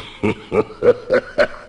Ha ha ha ha ha!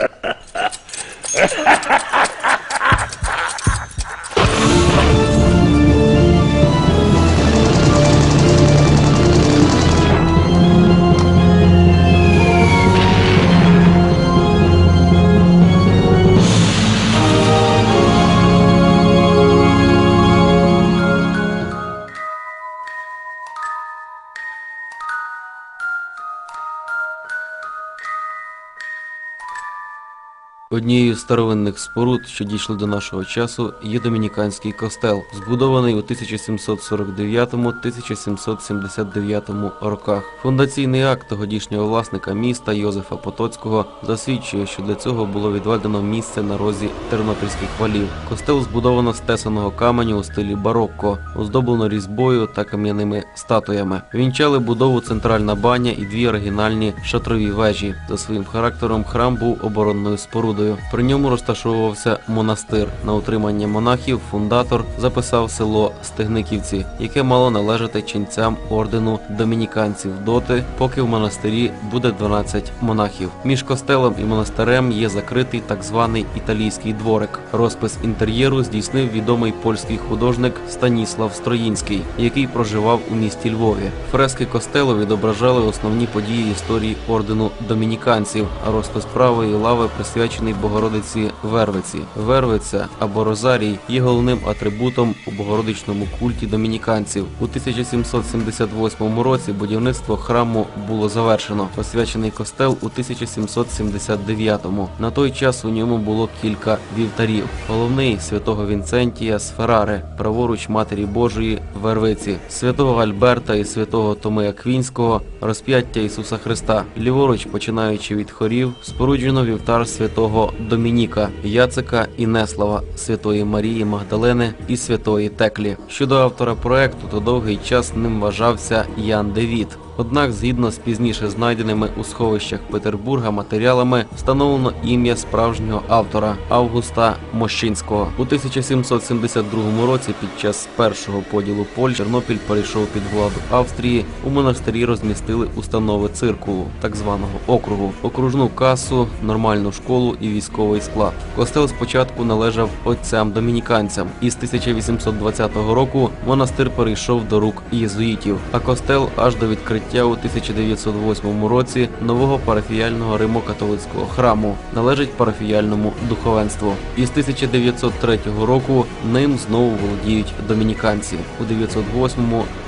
Однією з старовинних споруд, що дійшли до нашого часу, є домініканський костел, збудований у 1749-1779 роках. Фундаційний акт тодішнього власника міста Йозефа Потоцького засвідчує, що для цього було відведено місце на розі тернопільських валів. Костел збудовано з тесаного каменю у стилі барокко, оздоблено різьбою та кам'яними статуями. Вінчали будову центральна баня і дві оригінальні шатрові вежі. За своїм характером храм був оборонною спорудою. При ньому розташовувався монастир. На утримання монахів фундатор записав село Стегниківці, яке мало належати ченцям ордену домініканців доти, поки в монастирі буде 12 монахів. Між костелом і монастирем є закритий так званий італійський дворик. Розпис інтер'єру здійснив відомий польський художник Станіслав Строїнський, який проживав у місті Львові. Фрески костелу відображали основні події історії ордену домініканців, а розпис правої лави присвячений Богородиці Вервиці. Вервиця або Розарій є головним атрибутом у богородичному культі домініканців. У 1778 році будівництво храму було завершено. Посвячений костел у 1779-му. На той час у ньому було кілька вівтарів. Головний святого Вінцентія з Ферари, праворуч Матері Божої Вервиці, святого Альберта і святого Томи Аквінського, розп'яття Ісуса Христа. Ліворуч, починаючи від хорів, споруджено вівтар святого Домініка, Яцика і Неслава, святої Марії Магдалени і святої Теклі. Щодо автора проекту, то довгий час ним вважався Ян Девід. Однак, згідно з пізніше знайденими у сховищах Петербурга матеріалами, встановлено ім'я справжнього автора Августа Мощинського. У 1772 році, під час першого поділу Польщі, Тернопіль перейшов під владу Австрії. У монастирі розмістили установи циркулу, так званого округу, окружну касу, нормальну школу і військовий склад. Костел спочатку належав отцям-домініканцям, і з 1820 року монастир перейшов до рук єзуїтів, а костел аж до відкриття у 1908 році нового парафіяльного римо-католицького храму належить парафіяльному духовенству. Із 1903 року ним знову володіють домініканці. У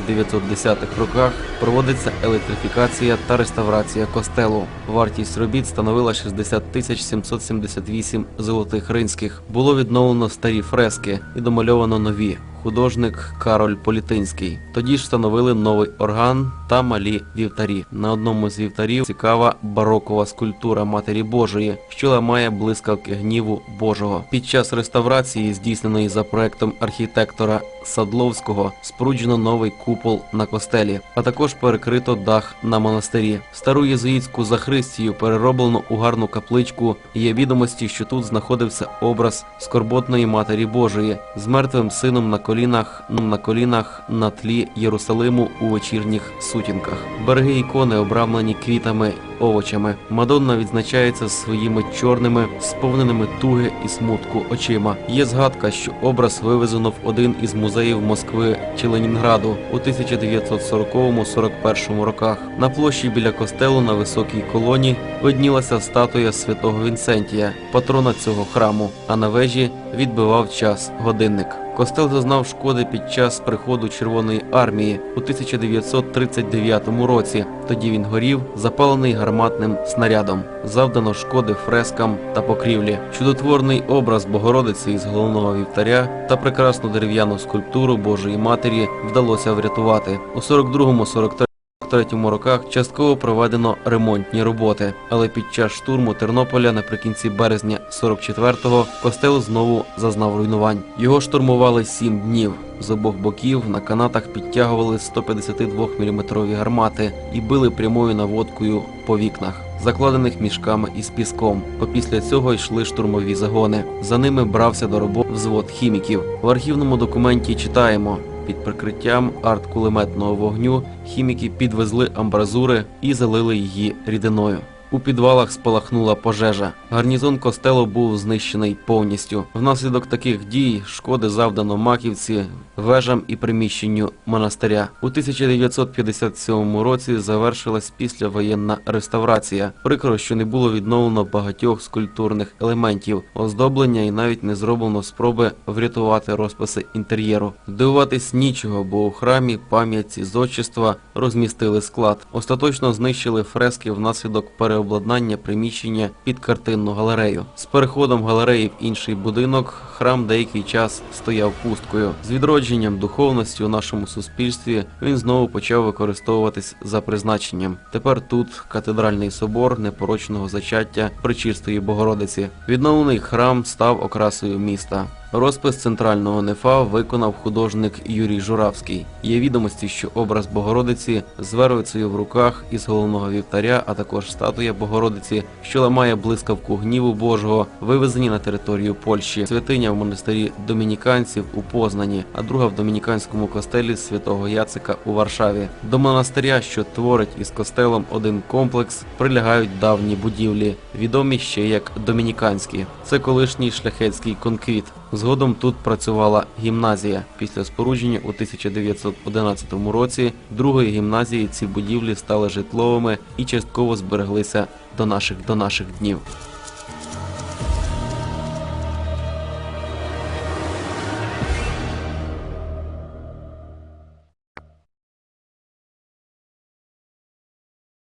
908-910 роках проводиться електрифікація та реставрація костелу. Вартість робіт становила 60 тисяч 778 золотих ринських. Було відновлено старі фрески і домальовано нові художник Кароль Політинський. Тоді ж встановили новий орган та малі вівтарі. На одному з вівтарів цікава барокова скульптура Матері Божої, що ламає блискавки гніву Божого. Під час реставрації, здійсненої за проектом архітектора Садловського, споруджено новий купол на костелі, а також перекрито дах на монастирі. Стару єзуїтську захристію перероблено у гарну капличку. Є відомості, що тут знаходився образ скорботної Матері Божої з мертвим сином на колінах на колінах на тлі Єрусалиму у вечірніх сутінках. Береги ікони обрамлені квітами, овочами. Мадонна відзначається своїми чорними, сповненими туги і смутку очима. Є згадка, що образ вивезено в один із музеїв Москви чи Ленінграду у 1940-41 роках. На площі біля костелу на високій колоні виднілася статуя святого Вінсентія, патрона цього храму, а на вежі відбивав час годинник. Костел зазнав шкоди під час приходу Червоної армії у 1939 році. Тоді він горів, запалений гарматним снарядом. Завдано шкоди фрескам та покрівлі. Чудотворний образ Богородиці із головного вівтаря та прекрасну дерев'яну скульптуру Божої Матері вдалося врятувати у 42-43 третьому роках частково проведено ремонтні роботи, але під час штурму Тернополя наприкінці березня 44-го костел знову зазнав руйнувань. Його штурмували сім днів. З обох боків на канатах підтягували 152 мм гармати і били прямою наводкою по вікнах, закладених мішками із піском. Опісля цього йшли штурмові загони. За ними брався до роботи взвод хіміків. В архівному документі читаємо. Під прикриттям арт-кулеметного вогню хіміки підвезли амбразури і залили її рідиною. У підвалах спалахнула пожежа. Гарнізон костелу був знищений повністю. Внаслідок таких дій шкоди завдано маківці, вежам і приміщенню монастиря. У 1957 році завершилась післявоєнна реставрація. Прикро, що не було відновлено багатьох скульптурних елементів, оздоблення і навіть не зроблено спроби врятувати розписи інтер'єру. Дивуватись нічого, бо у храмі пам'ятці зодчества розмістили склад. Остаточно знищили фрески внаслідок переобладнання приміщення під картинну галерею. З переходом галереї в інший будинок храм деякий час стояв пусткою. З відродженням духовності у нашому суспільстві він знову почав використовуватись за призначенням. Тепер тут катедральний собор непорочного зачаття Пречистої Богородиці. Відновлений храм став окрасою міста. Розпис центрального нефа виконав художник Юрій Журавський. Є відомості, що образ Богородиці з вервицею в руках із головного вівтаря, а також статуя Богородиці, що ламає блискавку гніву Божого, вивезені на територію Польщі. Святиня в монастирі домініканців у Познані, а друга в домініканському костелі святого Яцика у Варшаві. До монастиря, що творить із костелом один комплекс, прилягають давні будівлі, відомі ще як домініканські. Це колишній шляхетський конквіт. Згодом тут працювала гімназія. Після спорудження у 1911 році другої гімназії ці будівлі стали житловими і частково збереглися до наших до наших днів.